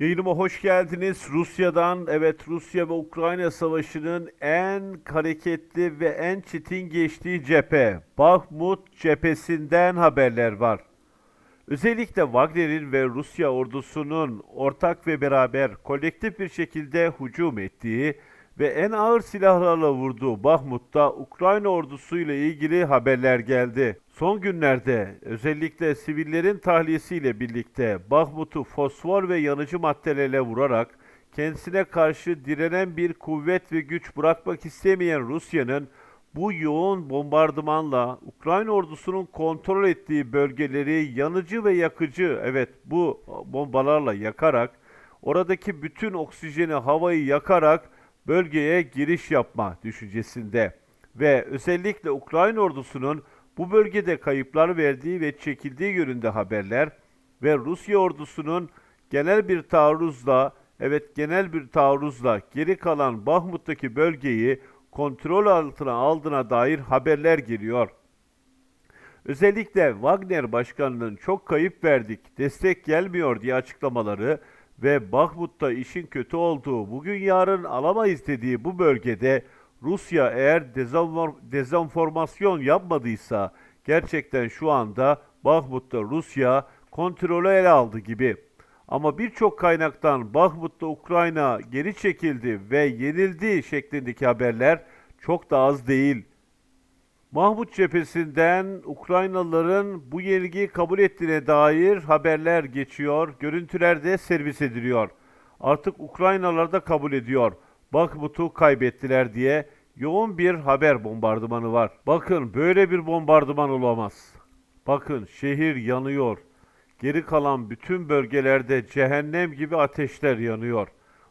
Yayınıma hoş geldiniz. Rusya'dan, evet Rusya ve Ukrayna savaşının en hareketli ve en çetin geçtiği cephe, Bakhmut cephesinden haberler var. Özellikle Wagner'in ve Rusya ordusunun ortak ve beraber kolektif bir şekilde hücum ettiği ve en ağır silahlarla vurduğu Bahmut'ta Ukrayna ordusuyla ilgili haberler geldi. Son günlerde özellikle sivillerin tahliyesiyle birlikte Bahmut'u fosfor ve yanıcı maddelerle vurarak kendisine karşı direnen bir kuvvet ve güç bırakmak istemeyen Rusya'nın bu yoğun bombardımanla Ukrayna ordusunun kontrol ettiği bölgeleri yanıcı ve yakıcı, evet bu bombalarla yakarak, oradaki bütün oksijeni, havayı yakarak bölgeye giriş yapma düşüncesinde. Ve özellikle Ukrayna ordusunun bu bölgede kayıplar verdiği ve çekildiği yönünde haberler ve Rusya ordusunun genel bir taarruzla, evet genel bir taarruzla geri kalan Bahmut'taki bölgeyi kontrol altına aldığına dair haberler geliyor. Özellikle Wagner başkanının çok kayıp verdik, destek gelmiyor diye açıklamaları ve Bahmut'ta işin kötü olduğu, bugün yarın alamayız dediği bu bölgede Rusya eğer dezenfor- dezenformasyon yapmadıysa gerçekten şu anda Bahmut'ta Rusya kontrolü ele aldı gibi. Ama birçok kaynaktan Bahmut'ta Ukrayna geri çekildi ve yenildi şeklindeki haberler çok da az değil. Mahmut cephesinden Ukraynalıların bu yenilgiyi kabul ettiğine dair haberler geçiyor, görüntüler de servis ediliyor. Artık Ukraynalılar da kabul ediyor. Bakhmut'u kaybettiler diye yoğun bir haber bombardımanı var. Bakın böyle bir bombardıman olamaz. Bakın şehir yanıyor. Geri kalan bütün bölgelerde cehennem gibi ateşler yanıyor.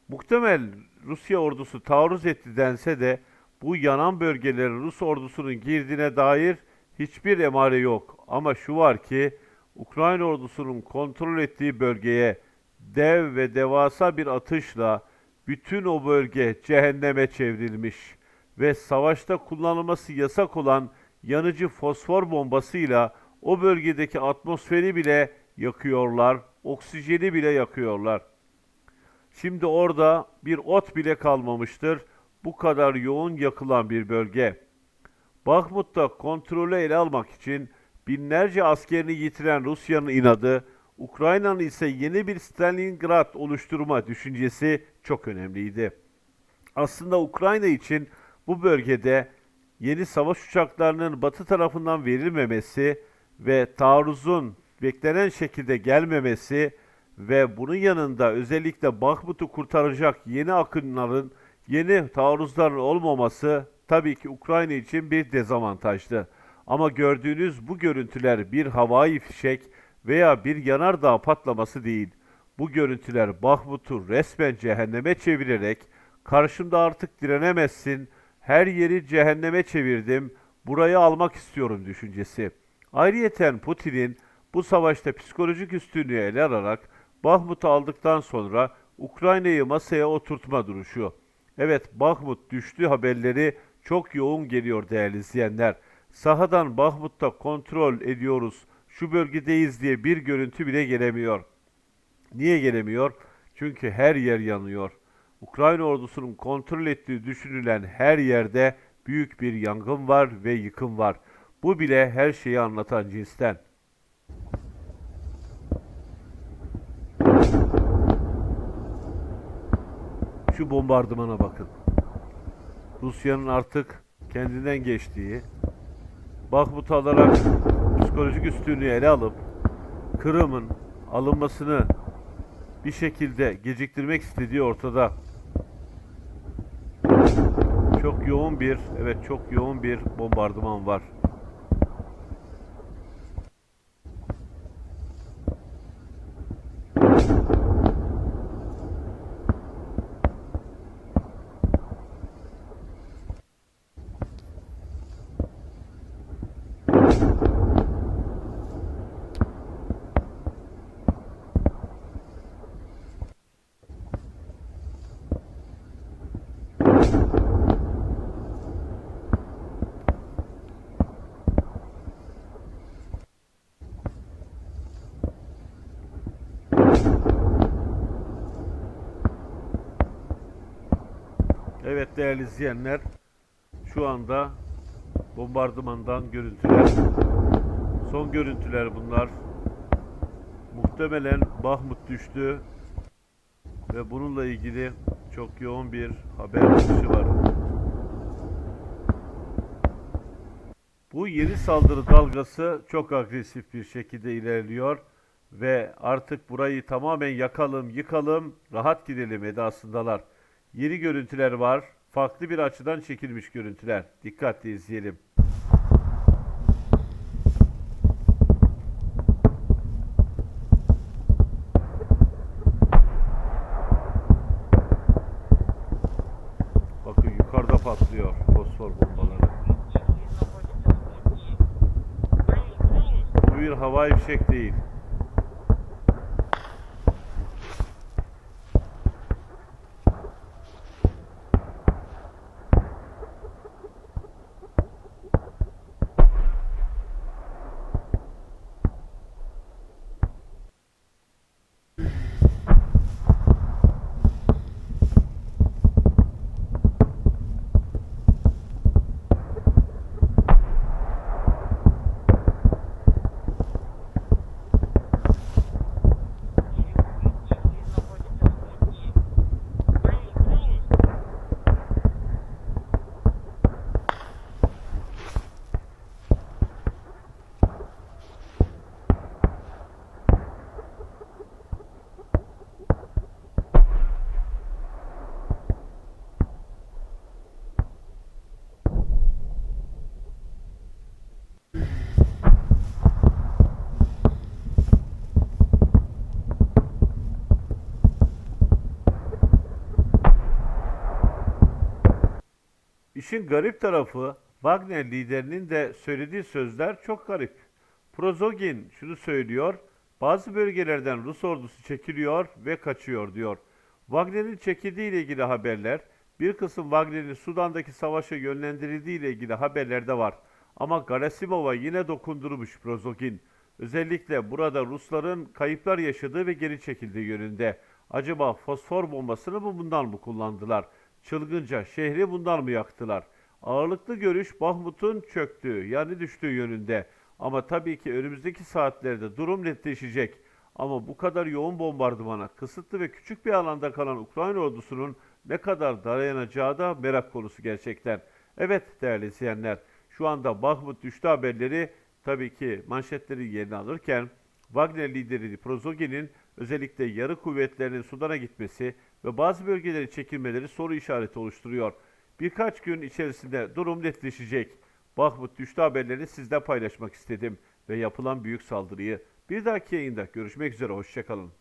Muhtemel Rusya ordusu taarruz etti dense de bu yanan bölgelere Rus ordusunun girdiğine dair hiçbir emare yok. Ama şu var ki Ukrayna ordusunun kontrol ettiği bölgeye dev ve devasa bir atışla bütün o bölge cehenneme çevrilmiş ve savaşta kullanılması yasak olan yanıcı fosfor bombasıyla o bölgedeki atmosferi bile yakıyorlar, oksijeni bile yakıyorlar. Şimdi orada bir ot bile kalmamıştır. Bu kadar yoğun yakılan bir bölge. Bakhmut'ta kontrolü ele almak için binlerce askerini yitiren Rusya'nın inadı, Ukrayna'nın ise yeni bir Stalingrad oluşturma düşüncesi çok önemliydi. Aslında Ukrayna için bu bölgede yeni savaş uçaklarının batı tarafından verilmemesi ve taarruzun beklenen şekilde gelmemesi ve bunun yanında özellikle Bakhmut'u kurtaracak yeni akınların, yeni taarruzların olmaması tabii ki Ukrayna için bir dezavantajdı. Ama gördüğünüz bu görüntüler bir havai fişek veya bir yanardağ patlaması değil. Bu görüntüler Bakhmut'u resmen cehenneme çevirerek karşımda artık direnemezsin, her yeri cehenneme çevirdim, burayı almak istiyorum düşüncesi. Ayrıyeten Putin'in bu savaşta psikolojik üstünlüğü ele alarak Bahmut'u aldıktan sonra Ukrayna'yı masaya oturtma duruşu. Evet Bahmut düştü haberleri çok yoğun geliyor değerli izleyenler. Sahadan Bahmut'ta kontrol ediyoruz, şu bölgedeyiz diye bir görüntü bile gelemiyor. Niye gelemiyor? Çünkü her yer yanıyor. Ukrayna ordusunun kontrol ettiği düşünülen her yerde büyük bir yangın var ve yıkım var. Bu bile her şeyi anlatan cinsten. Şu bombardımana bakın. Rusya'nın artık kendinden geçtiği, Bakhmut'u alarak psikolojik üstünlüğü ele alıp Kırım'ın alınmasını bir şekilde geciktirmek istediği ortada. Çok yoğun bir, evet çok yoğun bir bombardıman var. Evet değerli izleyenler, şu anda bombardımandan görüntüler. Son görüntüler bunlar. Muhtemelen Bahmut düştü ve bununla ilgili çok yoğun bir haber akışı var. Bu yeni saldırı dalgası çok agresif bir şekilde ilerliyor ve artık burayı tamamen yakalım, yıkalım, rahat gidelim edasındalar. Yeni görüntüler var. Farklı bir açıdan çekilmiş görüntüler. Dikkatli izleyelim. Bakın yukarıda patlıyor fosfor bombaları. Bu bir havai fişek değil. İşin garip tarafı Wagner liderinin de söylediği sözler çok garip. Prozogin şunu söylüyor, bazı bölgelerden Rus ordusu çekiliyor ve kaçıyor diyor. Wagner'in çekildiği ile ilgili haberler, bir kısım Wagner'in Sudan'daki savaşa yönlendirildiği ile ilgili haberler de var. Ama Garasimov'a yine dokundurmuş Prozogin. Özellikle burada Rusların kayıplar yaşadığı ve geri çekildiği yönünde. Acaba fosfor bombasını mı bundan mı kullandılar? Çılgınca şehri bundan mı yaktılar? Ağırlıklı görüş Bahmut'un çöktüğü yani düştüğü yönünde. Ama tabii ki önümüzdeki saatlerde durum netleşecek. Ama bu kadar yoğun bombardımana kısıtlı ve küçük bir alanda kalan Ukrayna ordusunun ne kadar dayanacağı da merak konusu gerçekten. Evet değerli izleyenler, şu anda Bahmut düştü haberleri tabii ki manşetleri yerine alırken Wagner lideri Prozogin'in özellikle yarı kuvvetlerinin Sudan'a gitmesi ve bazı bölgeleri çekilmeleri soru işareti oluşturuyor. Birkaç gün içerisinde durum netleşecek. Bahmut düştü haberlerini sizle paylaşmak istedim ve yapılan büyük saldırıyı bir dahaki yayında görüşmek üzere hoşçakalın.